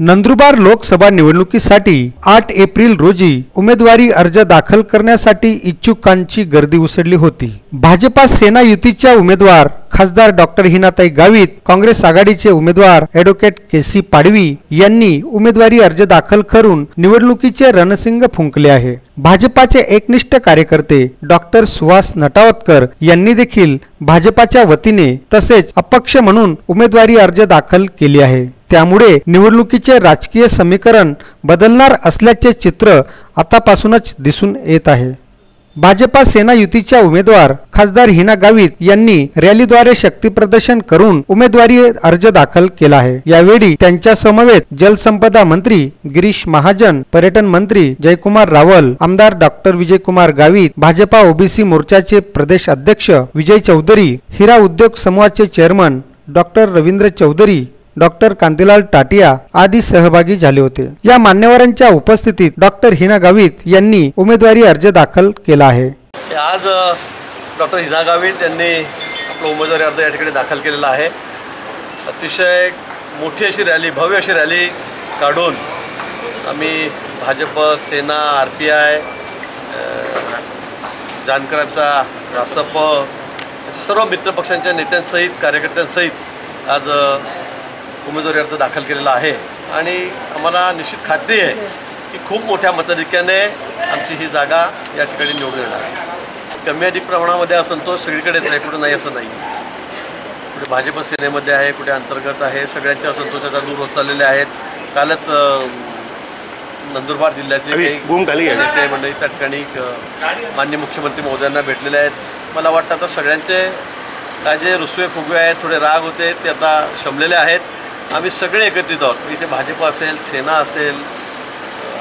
नंदुरबार लोकसभा निवडणुकीसाठी आठ एप्रिल रोजी उमेदवारी अर्ज दाखल करण्यासाठी इच्छुकांची गर्दी उसळली होती. भाजपा सेना युतीच्या उमेदवार खासदार डॉक्टर हिनाताई गावित काँग्रेस आघाडीचे उमेदवार ॲडव्होकेट के सी पाडवी यांनी उमेदवारी अर्ज दाखल करून निवडणुकीचे रणसिंग फुंकले आहे. भाजपाचे एकनिष्ठ कार्यकर्ते डॉक्टर सुहास नटावतकर यांनी देखील भाजपाच्या वतीने तसेच अपक्ष म्हणून उमेदवारी अर्ज दाखल केली आहे. त्यामुळे निवडणुकीचे राजकीय समीकरण बदलणार असल्याचे चित्र आतापासूनच दिसून येत आहे. भाजपा सेना युतीच्या उमेदवार खासदार हिना गावित यांनी रॅलीद्वारे शक्तीप्रदर्शन करून उमेदवारी अर्ज दाखल केला आहे. यावेळी त्यांच्या समवेत जलसंपदा मंत्री गिरीश महाजन पर्यटन मंत्री जयकुमार रावल आमदार डॉक्टर विजयकुमार गावित भाजपा ओबीसी मोर्चाचे प्रदेश अध्यक्ष विजय चौधरी हिरा उद्योग समूहाचे chairman doctor Ravindra Chaudhari doctor Kantilal Tatia आदी सहभागी झाले होते. या मान्यवरांच्या उपस्थितीत डॉक्टर हिना गावित यांनी उमेदवारी अर्ज दाखल केला आहे. आज डॉक्टर हिना गावित यांनी आपला उमेदवारी अर्ज या ठिकाणी दाखल केलेला आहे. अतिशय मोठी अशी रॅली भव्य अशी रॅली काढून आम्ही Bhajap Sena R P I जानकरांचा Rasap सर्व मित्रपक्षांच्या नेत्यांसहित कार्यकर्त्यांसहित आज उमेदवारी अर्ज दाखल केलेला आहे. आणि आम्हाला निश्चित खात्री आहे की खूप मोठ्या मताधिक्याने आमची ही जागा या ठिकाणी निवडून येणार आहे. कमी अधिक प्रमाणामध्ये असंतोष सगळीकडेच आहे कुठे नाही असं नाही कुठे भाजप सेनेमध्ये आहे कुठे अंतर्गत आहे सगळ्यांच्या असंतोषाचा दूर होत चाललेले आहेत. कालच नंदुरबार जिल्ह्याचे काही नेते मंडळी त्या ठिकाणी अ, माननीय मुख्यमंत्री महोदयांना भेटलेले आहेत. मला वाटतं आता सगळ्यांचे काय जे रुसवे फुगवे आहेत थोडे राग होते ते आता शमलेले आहेत. आम्ही सगळे एकत्रित आहोत. इथे भाजप असेल सेना असेल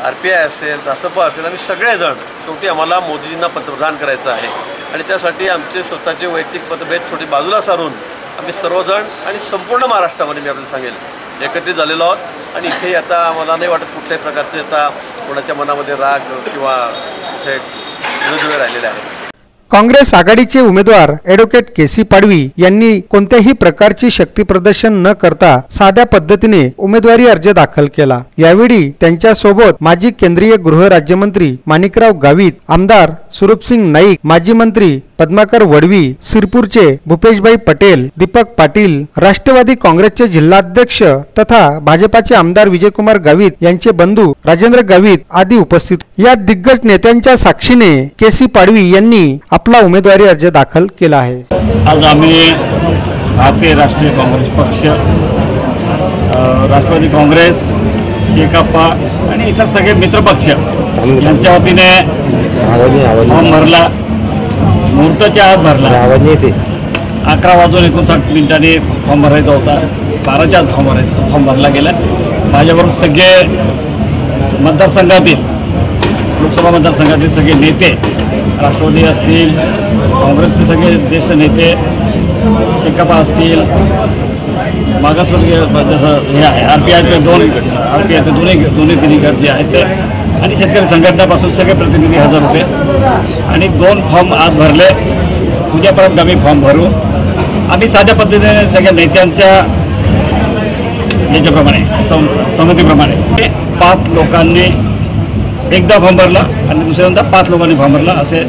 आर पी आय असेल रासप असेल आम्ही सगळेजण. शेवटी आम्हाला मोदीजींना पंतप्रधान करायचं आहे. आणि त्यासाठी आमचे स्वतःचे वैयक्तिक मतभेद थोडी बाजूला सारून आम्ही सर्वजण आणि संपूर्ण महाराष्ट्रामध्ये मी आपल्याला सांगेल एकत्रित झालेलो आहोत. आणि इथे आता आम्हाला नाही वाटत कुठल्याही प्रकारचे आता कोणाच्या मनामध्ये राग किंवा कुठे दुवे राहिलेले आहेत. काँग्रेस आघाडीचे उमेदवार ॲडव्होकेट के सी पाडवी यांनी कोणत्याही प्रकारची शक्ती प्रदर्शन न करता साध्या पद्धतीने उमेदवारी अर्ज दाखल केला. यावेळी त्यांच्यासोबत माजी केंद्रीय गृह राज्यमंत्री माणिकराव गावित आमदार सुरूपसिंग नाईक माजी मंत्री पद्माकर वडवी सिरपूरचे भूपेशभाई पटेल दीपक पाटील राष्ट्रवादी काँग्रेसचे जिल्हाध्यक्ष तथा भाजपाचे आमदार विजयकुमार गावित यांचे बंधू राजेंद्र गावित आदी उपस्थित. या दिग्गज नेत्यांच्या साक्षीने के सी पाडवी यांनी आपला उमेदवारी अर्ज दाखल केला आहे. आज आम्ही भारतीय राष्ट्रीय काँग्रेस पक्ष राष्ट्रवादी काँग्रेस शेकाप्पा आणि इतर सगळे मित्रपक्ष यांच्या वतीने फॉर्म भरला. मुहूर्ताच्या आत भरला. अकरा वाजून एकोणसाठ मिनिटांनी फॉर्म भरायचा होता. बाराच्या आत फॉर्म भरायचा फॉर्म भरला गेला. माझ्याबरोबर सगळे मतदारसंघातील लोकसभा मतदारसंघातील सगळे नेते राष्ट्रवादी असतील काँग्रेसचे सगळे ज्येष्ठ नेते शेकापा असतील मागासवर्गीय जसं हे आहे. आर पी आयचे दोन आर पी आयचे दोन्ही दोन्ही तिन्ही गट जे आहेत ते आणि शेतकरी संघटनापासून सगळे प्रतिनिधी हजर होते. आणि दोन फॉर्म आज भरले. उद्यापर्यंत आम्ही फॉर्म भरू. आम्ही साध्या पद्धतीने सगळ्या नेत्यांच्या याच्याप्रमाणे सम संमतीप्रमाणे. ते पाच लोकांनी एकदा फॉर्म भरला आणि दुसऱ्यांदा पाच लोकांनी फॉर्म भरला असे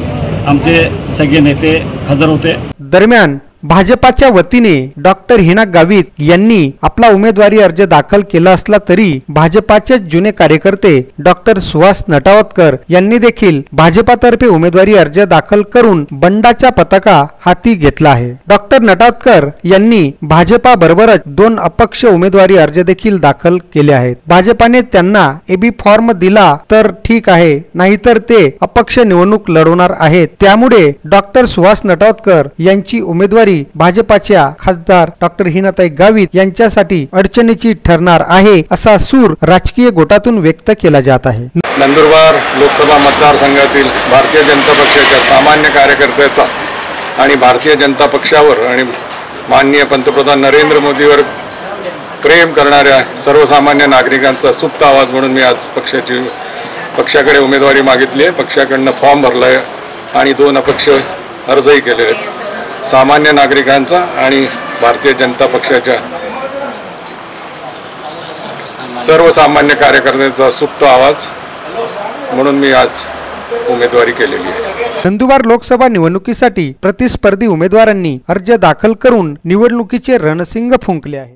आमचे सगळे नेते हजर होते. दरम्यान भाजपाच्या वतीने डॉक्टर हिना गावित यांनी आपला उमेदवारी अर्ज दाखल केला असला तरी भाजपाचे जुने कार्यकर्ते डॉक्टर सुहास नटावतकर यांनी देखील भाजपातर्फे उमेदवारी अर्ज दाखल करून बंडाच्या पताका हाती घेतला आहे. डॉक्टर नटावतकर यांनी भाजपा बरोबरच दोन अपक्ष उमेदवारी अर्ज देखील दाखल केले आहेत. भाजपाने त्यांना एबी फॉर्म दिला तर ठीक आहे नाहीतर ते अपक्ष निवडणूक लढवणार आहेत. त्यामुळे डॉक्टर सुहास नटावतकर यांची उमेदवारी उमेदवारी भाजपाच्या खासदार डॉक्टर हिनाताई गावित यांच्यासाठी अडचणीची ठरणार आहे असा सूर राजकीय गोटातून व्यक्त केला जात आहे. नंदुरबार लोकसभा मतदारसंघातील भारतीय जनता पक्षाच्या सामान्य कार्यकर्त्याचा आणि भारतीय जनता पक्षावर आणि माननीय पंतप्रधान नरेंद्र मोदीवर प्रेम करणाऱ्या सर्वसामान्य नागरिकांचा सुप्त आवाज म्हणून मी आज पक्षाची पक्षाकडे उमेदवारी मागितली आहे. पक्षाकडनं फॉर्म भरला आहे आणि दोन अपक्ष अर्जही केले आहेत. सामान्य नागरिकांचा आणि भारतीय जनता पक्षाच्या सर्वसामान्य कार्यकर्त्यांचा सुप्त आवाज म्हणून मी आज उमेदवारी केलेली आहे. नंदुरबार लोकसभा निवडणुकीसाठी प्रतिस्पर्धी उमेदवारांनी अर्ज दाखल करून निवडणुकीचे रणसिंग फुंकले आहे